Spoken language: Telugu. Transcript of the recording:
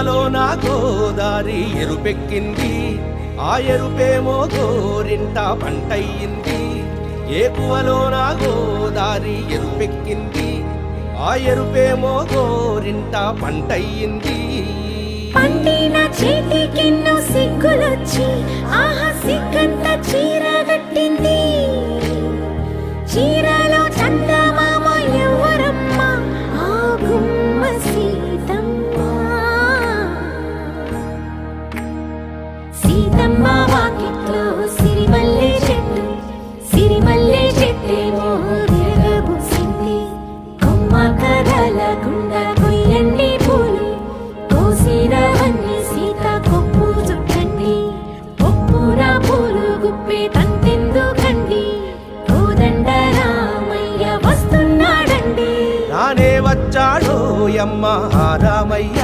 కృపలో నా గోదారి ఎరుపెక్కింది. ఆ ఎరుపేమో గోరింట పంటయ్యింది. ఏపువలో నా గోదారి ఎరుపెక్కింది. ఆ ఎరుపేమో గోరింట పంటయ్యింది. పండిన సీతమ్మ వాకిట్లో సిరిమల్లె చెట్టు సిరిమల్లె చెట్టేమో తిరగబూసింది కొమ్మ కదలకుండా కొయ్యండి పూలు కోసిరవన్నీ సీత కొప్పు చుట్టండి. కొప్పున పూలు గుప్పే తంతెందుకండి కోదండ రామయ్య వస్తున్నాడండి. నానే వచ్చాడో యమ్మ రామయ్య.